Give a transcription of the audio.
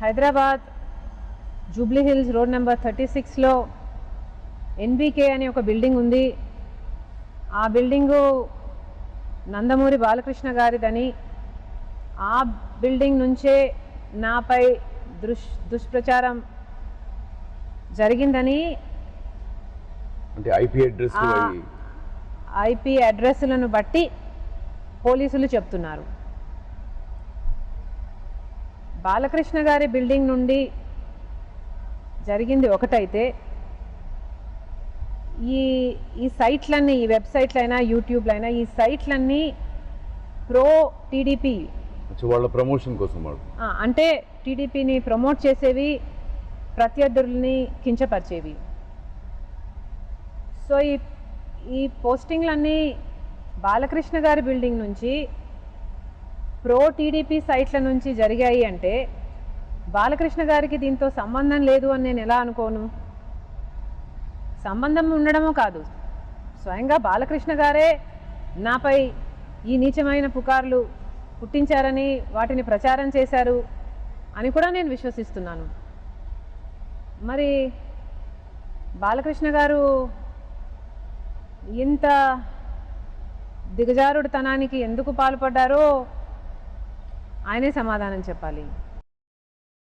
Hyderabad Jubilee Hills road number thirty సిక్స్లో NBK అనే ఒక బిల్డింగ్ ఉంది. ఆ బిల్డింగు నందమూరి బాలకృష్ణ గారిదని. ఆ బిల్డింగ్ నుంచే నాపై దుష్ దుష్ప్రచారం జరిగిందని. అంటే ఐపీ అడ్రస్ ఐపీ అడ్రస్లను బట్టి పోలీసులు చెప్తున్నారు. బాలకృష్ణ గారి బిల్డింగ్ నుండి జరిగింది ఒకటైతే ఈ ఈ సైట్లన్నీ ఈ వెబ్సైట్లైనా యూట్యూబ్లైనా ఈ సైట్లన్నీ ప్రో టీడీపీ. వాళ్ళ ప్రమోషన్ కోసం అంటే టీడీపీని ప్రమోట్ చేసేవి ప్రత్యర్థుల్ని కించపరిచేవి. సో ఈ ఈ పోస్టింగ్లన్నీ బాలకృష్ణ గారి బిల్డింగ్ నుంచి ప్రో టీడీపీ సైట్ల నుంచి జరిగాయి అంటే బాలకృష్ణ గారికి దీంతో సంబంధం లేదు అని నేను ఎలా అనుకోను? సంబంధం ఉండడమో కాదు. స్వయంగా బాలకృష్ణ గారే నాపై ఈ నీచమైన పుకార్లు పుట్టించారని వాటిని ప్రచారం చేశారు అని కూడా నేను విశ్వసిస్తున్నాను. మరి బాలకృష్ణ గారు ఇంత దిగజారుడుతనానికి ఎందుకు పాల్పడ్డారో ఆయనే సమాధానం చెప్పాలి.